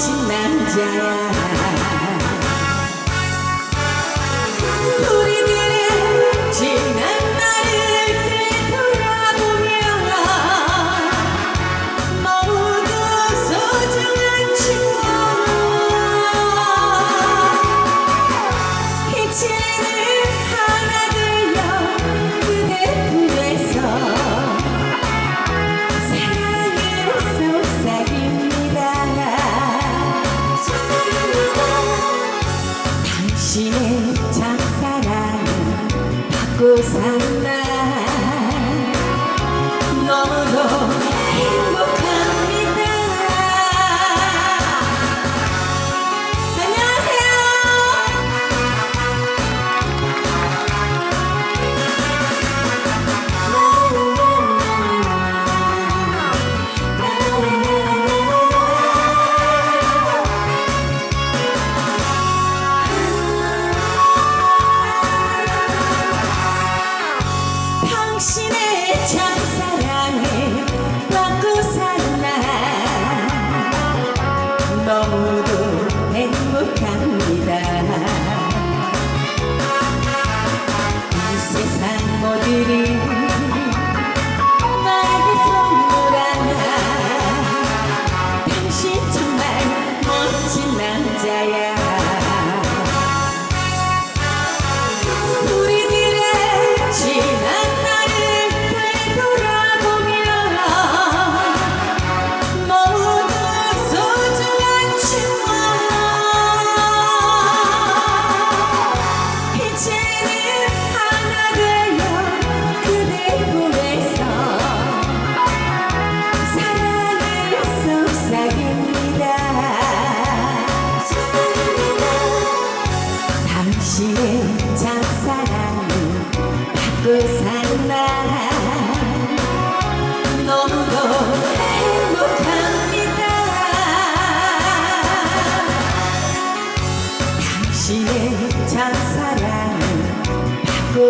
당신 정말 멋진 남자 네,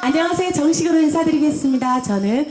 안녕하세요. 정식으로 인사드리겠습니다. 저는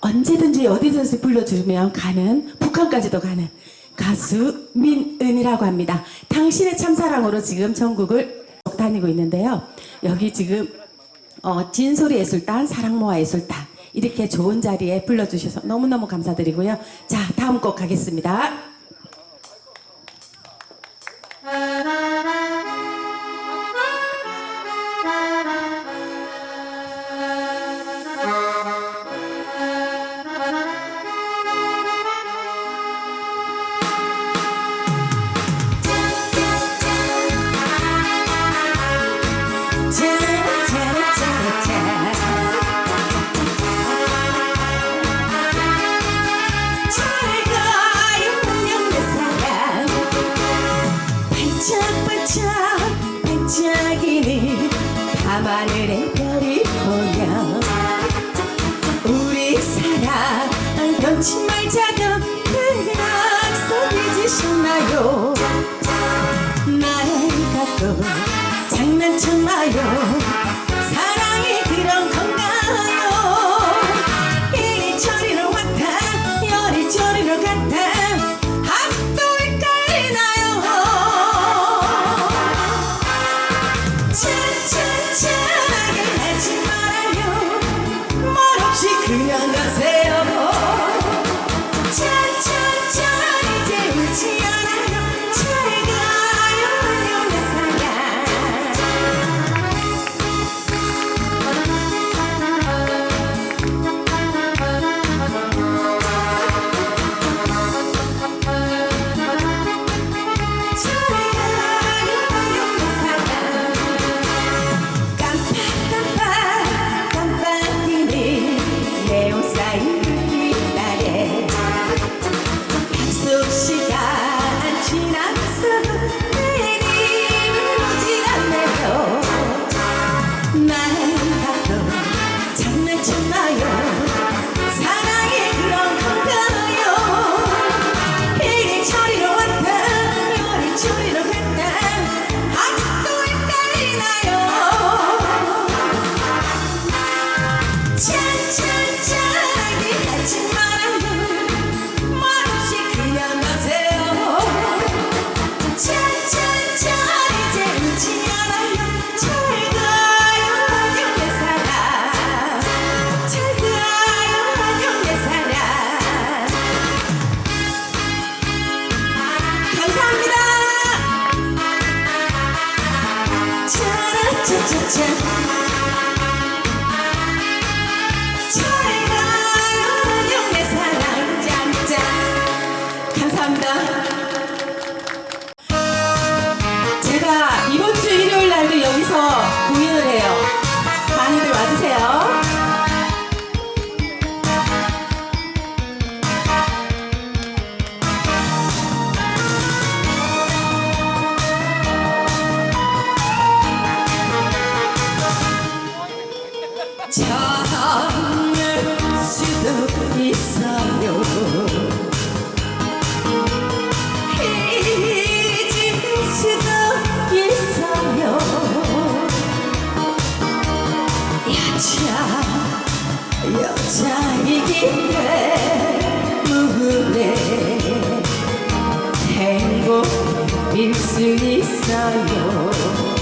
언제든지 어디든지 불러주면 가는 북한까지도 가는 가수 민은이라고 합니다. 당신의 참사랑으로 지금 전국을 다니고 있는데요. 여기 지금 어, 진소리 예술단, 사랑모아 예술단 이렇게 좋은 자리에 불러주셔서 너무너무 감사드리고요. 자, 다음 곡 가겠습니다. 하늘의 별이 보여. 우리 사랑 변치 말자 느낄 수 있어요.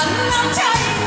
I'm not you.